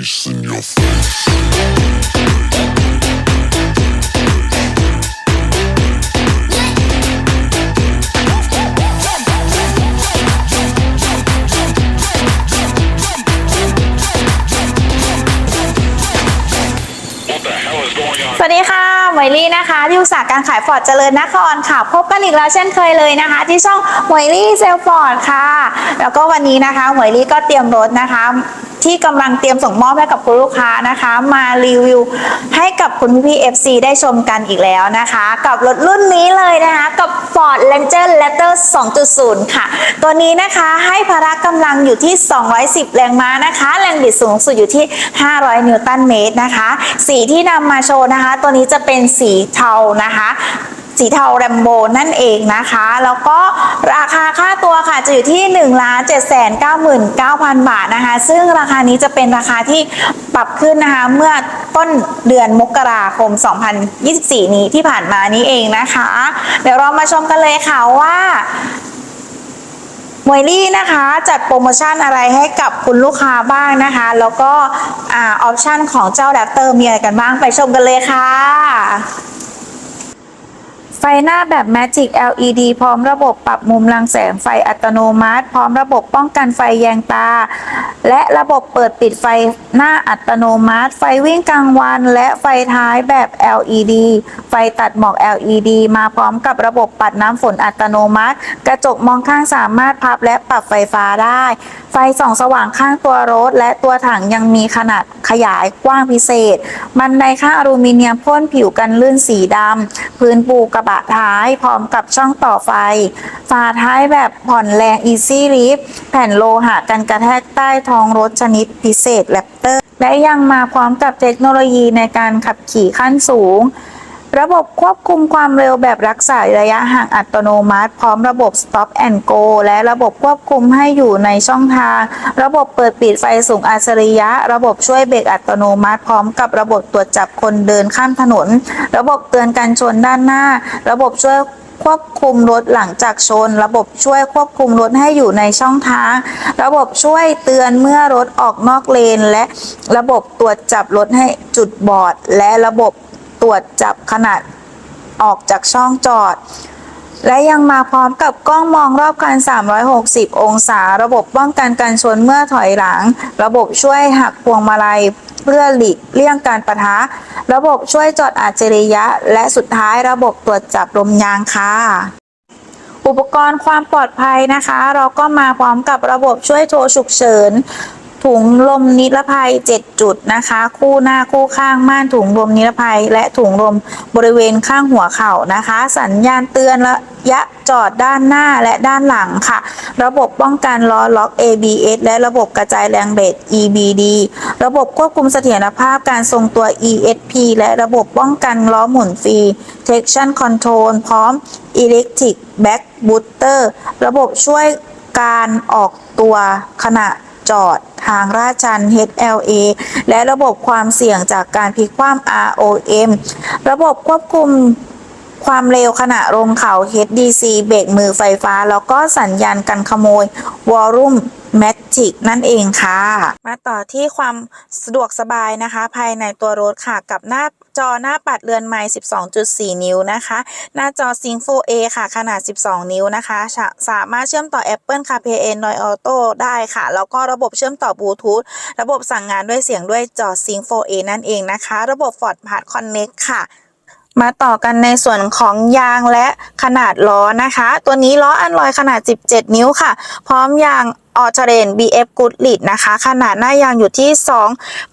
Face in your face. วยลี่นะคะ ที่อุตสาหการขายฟอร์ดเจริญนครค่ะ พบกันอีกแล้วเช่นเคยเลยนะคะ ที่ช่องหมวยลี่เซลฟอร์ดค่ะ แล้วก็วันนี้นะคะหมวยลี่ก็เตรียมรถนะคะ ที่กำลังเตรียมส่งมอบให้กับคุณลูกค้านะคะ มารีวิวให้กับคุณพี่ๆ FC ได้ชมกันอีกแล้วนะคะ กับรถรุ่นนี้เลยนะคะก Ford Ranger Raptor 2.0 ค่ะ ตัวนี้นะคะให้พละกำลังอยู่ที่ 210 แรงม้านะคะ แรงบิดสูงสุดอยู่ที่ 500 นิวตันเมตรนะคะ สีที่นำมาโชว์นะคะ ตัวนี้จะเป็นสีเทานะคะ สีเทาแรมโบนั่นเองนะคะ แล้วก็ราคาค่าตัวค่ะจะอยู่ที่1 7 9 9 0 0 0 บาทนะคะ ซึ่งราคานี้จะเป็นราคาที่ปรับขึ้นนะคะเมื่อต้นเดือนมกราคม 2024 นี้ที่ผ่านมานี้เองนะคะ เดี๋ยวเรามาชมกันเลยค่ะว่ามวยลี่นะคะจัดโปรโมชั่นอะไรให้กับคุณลูกค้าบ้างนะคะ แล้วก็อ่าออปชั่นของเจ้าแรปเตอร์มีอะไรกันบ้างไปชมกันเลยค่ะ ไฟหน้าแบบ Magic LED พร้อมระบบปรับมุมรังแสงไฟอัตโนมัติ พร้อมระบบป้องกันไฟแยงตา และระบบเปิดปิดไฟหน้าอัตโนมัติ ไฟวิ่งกลางวัน และไฟท้ายแบบ LED ไฟตัดหมอก LED มาพร้อมกับระบบปัดน้ำฝนอัตโนมัติ กระจกมองข้างสามารถพับและปรับไฟฟ้าได้ไฟส่องสว่างข้างตัวรถ และตัวถังยังมีขนาดขยายกว้างพิเศษ บันไดข้างอลูมิเนียมพ่นผิวกันลื่นสีดำ พื้นปูกระบะท้ายพร้อมกับช่องต่อไฟ ฝาท้ายแบบผ่อนแรง Easy Lift แผ่นโลหะกันกระแทกใต้ท้องรถชนิดพิเศษแรปเตอร์ และยังมาพร้อมกับเทคโนโลยีในการขับขี่ขั้นสูง ระบบควบคุมความเร็วแบบรักษาระยะห่างอัตโนมัติ พร้อมระบบ Stop and Go และระบบควบคุมให้อยู่ในช่องทาง ระบบเปิดปิดไฟสูงอัจฉริยะ ระบบช่วยเบรกอัตโนมัติ พร้อมกับระบบตรวจจับคนเดินข้ามถนน ระบบเตือนการชนด้านหน้า ระบบช่วยควบคุมรถหลังจากชน ระบบช่วยควบคุมรถให้อยู่ในช่องทาง ระบบช่วยเตือนเมื่อรถออกนอกเลน และระบบตรวจจับรถให้จุดบอด และระบบ ตรวจจับขนาดออกจากช่องจอด และยังมาพร้อมกับกล้องมองรอบคัน 360 องศา ระบบป้องกันการชนเมื่อถอยหลัง ระบบช่วยหักพวงมาลัยเพื่อหลีกเลี่ยงการประทะ ระบบช่วยจอดอัจฉริยะ และสุดท้ายระบบตรวจจับลมยางค่ะอุปกรณ์ความปลอดภัยนะคะ เราก็มาพร้อมกับระบบช่วยโทรฉุกเฉิน ถุงลมนิรภัย 7 จุดนะคะ คู่หน้าคู่ข้างม่านถุงลมนิรภัย และถุงลมบริเวณข้างหัวเข่านะคะ สัญญาณเตือนระยะจอดด้านหน้าและด้านหลังค่ะ ระบบป้องกันล้อล็อก ABS และระบบกระจายแรงเบรก EBD ระบบควบคุมเสถียรภาพการทรงตัว ESP และระบบป้องกันล้อหมุนฟรี Traction Control พร้อม Electric Back Booster ระบบช่วยการออกตัวขณะ จอดทางราชัน HLA และระบบความเสี่ยงจากการพลิกคว่ำ ROM ระบบควบคุมความเร็วขณะลงเขา HDC เบรกมือไฟฟ้า แล้วก็สัญญาณกันขโมย วอลุ่มแม Volume Magic นั่นเองค่ะ มาต่อที่ความสะดวกสบายนะคะ ภายในตัวรถค่ะกับหน้าจอหน้าปัดเรือนไม้ 12.4 นิ้วนะคะ หน้าจอ Sync 4A ค่ะ ขนาด 12 นิ้วนะคะสาสามารถเชื่อมต่อ Apple CarPlay Android Auto ได้ค่ะ แล้วก็ระบบเชื่อมต่อบลูทูธ ระบบสั่งงานด้วยเสียงด้วยจอ Sync 4A นั่นเองนะคะ ระบบ Ford Part Connect ค่ะ มาต่อกันในส่วนของยางและขนาดล้อนะคะ ตัวนี้ล้ออันลอยขนาด 17 นิ้วค่ะ พร้อมยางออเทเรน BF Good Lead นะคะ ขนาดหน้ายางอยู่ที่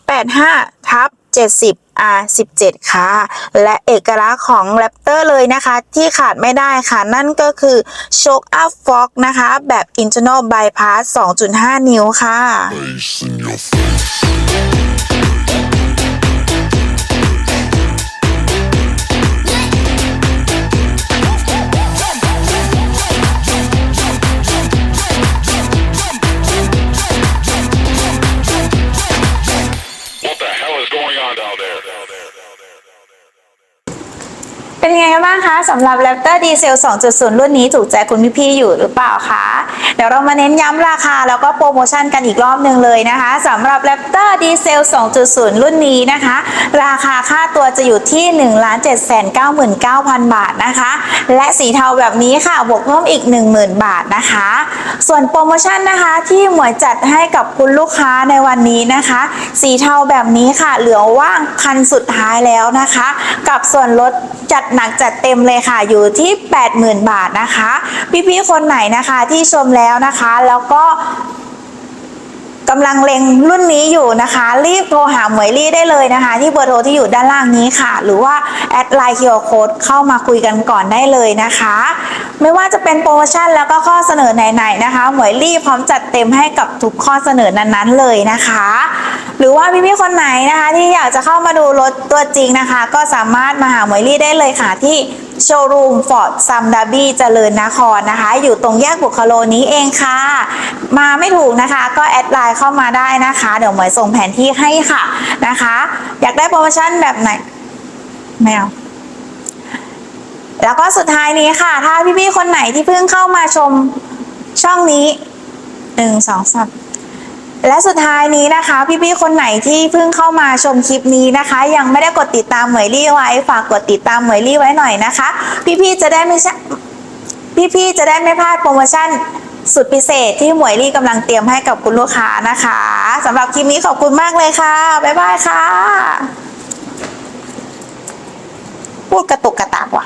285 ทับ 70 R17 ค่ะ และเอกลักษณ์ของ Raptor เลยนะคะ ที่ขาดไม่ได้ค่ะ นั่นก็คือ Shock Up Fork นะคะ แบบ Internal Bypass 2.5 นิ้วค่ะ เป็นไงบ้างคะสำหรับ Raptor Diesel 2.0 รุ่นนี้ถูกใจคุณพี่ๆอยู่หรือเปล่าคะเดี๋ยวเรามาเน้นย้ำราคาแล้วก็โปรโมชั่นกันอีกรอบหนึ่งเลยนะคะสำหรับ Raptor Diesel 2.0 รุ่นนี้นะคะ ราคาค่าตัวจะอยู่ที่ 1 7 9 9 0 0 0บาทนะคะ และสีเทาแบบนี้ค่ะบวกเพิ่มอีก 10,000 บาทนะคะ ส่วนโปรโมชั่นนะคะที่หมวยจัดให้กับคุณลูกค้าในวันนี้นะคะ สีเทาแบบนี้ค่ะเหลือว่างคันสุดท้ายแล้วนะคะ กับส่วนลดจัดหนักจัดเต็มเลยค่ะอยู่ที่ 80,000 บาทนะคะ พี่ๆคนไหนนะคะที่ชมแล้วนะคะ แล้วก็กำลังเล็งรุ่นนี้อยู่นะคะ รีบโทรหาหมวยลี่ได้เลยนะคะ ที่เบอร์โทรที่อยู่ด้านล่างนี้ค่ะ หรือว่า แอดไลน์คิวโค้ดเข้ามาคุยกันก่อนได้เลยนะคะ ไม่ว่าจะเป็นโปรโมชั่นแล้วก็ข้อเสนอไหนๆนะคะ หมวยลี่พร้อมจัดเต็มให้กับทุกข้อเสนอนั้นๆเลยนะคะ หรือว่าพี่ๆคนไหนนะคะที่อยากจะเข้ามาดูรถตัวจริงนะคะ ก็สามารถมาหาหมวยลี่ได้เลยค่ะที่โชว์รูมฟอร์ดซัมดาบี้เจริญนครนะคะ อยู่ตรงแยกบุคโลนี้เองค่ะ มาไม่ถูกนะคะ ก็แอดไลน์เข้ามาได้นะคะ เดี๋ยวหมวยส่งแผนที่ให้ค่ะนะคะ อยากได้โปรโมชั่นแบบไหนไม่เอาแล้วก็สุดท้ายนี้ค่ะ ถ้าพี่ๆคนไหนที่เพิ่งเข้ามาชมช่องนี้หนึ่งสองสาม และสุดท้ายนี้นะคะ พี่ๆคนไหนที่เพิ่งเข้ามาชมคลิปนี้นะคะ ยังไม่ได้กดติดตามเหมยลี่ไว้ ฝากกดติดตามเหมยลี่ไว้หน่อยนะคะ พี่ๆจะได้ไม่พี่ๆจะได้ไม่พลาดโปรโมชั่นสุดพิเศษที่หมวยลี่กำลังเตรียมให้กับคุณลูกค้านะคะสำหรับคลิปนี้ขอบคุณมากเลยค่ะ บ๊ายบายค่ะ พูดกระตุกกระตากว่ะ